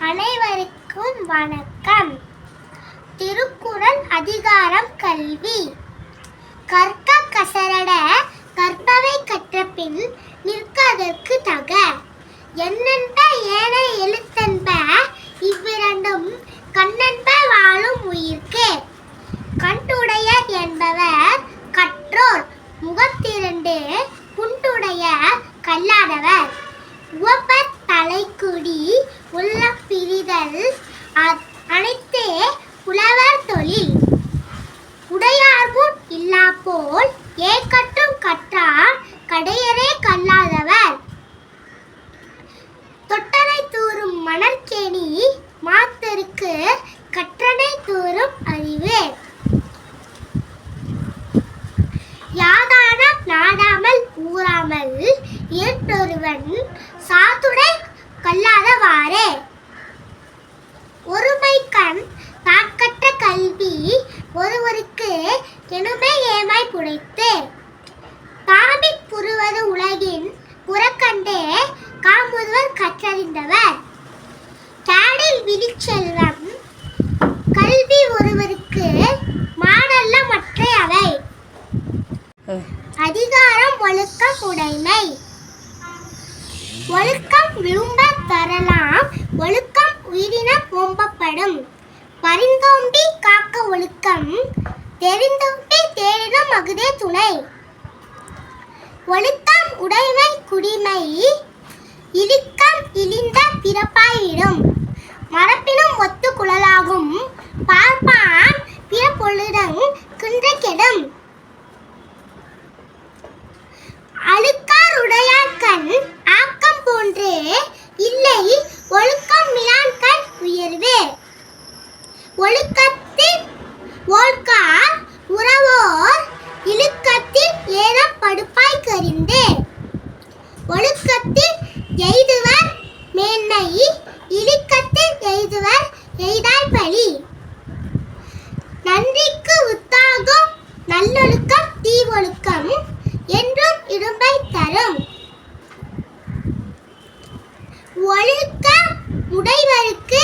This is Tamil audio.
அனைவருக்கும் வணக்கம். திருக்குறள் அதிகாரம் கல்வி. கற்க கசரட கற்பவை கற்ற பின் நிற்காதற்கு தக. என்னென்ப ஏன எழுத்தென்ப இவ்விரண்டும் கண்ணென்ப வாழும் உயிர்க்கு. கண்டுடையர் என்பவர் கற்றோர் முகத்திரண்டு குண்டுடைய கல்லாதவர். உவப்ப தலைக்குடி செய்தல் அனைத்தே புலவர் தொழில். உடையார்பும் இல்லா போல் ஏக்கட்டும் கற்றார் கடையரே கல்லாதவர். தொட்டனை தூறும் மணற்கேணி மாத்தருக்கு கற்றனை தூறும் அறிவு. யாதான நாடாமல் ஊறாமல் ஏற்றொருவன் விழிச்செல்வம். கல்வி ஒருவருக்கு மாடல்ல மற்ற அவை. அதிகாரம் ஒழுக்கம் உடைமை ஒழுக்கம் விரும்ப தரலாம் ஒழுக்கம் உயிரினம் ஓம்பப்படும் பரிந்தோம்பி காக்க ஒழுக்கம் தெரிந்தோம்பி தேடினும் அகுதே துணை. ஒழுக்கம் உடைமை குடிமை இழுக்கம் இழிந்த பிற நல்லொழுக்கம் தீவொழுக்கம் என்றும் இரும்பை தரும். ஒழுக்க உடைவருக்கு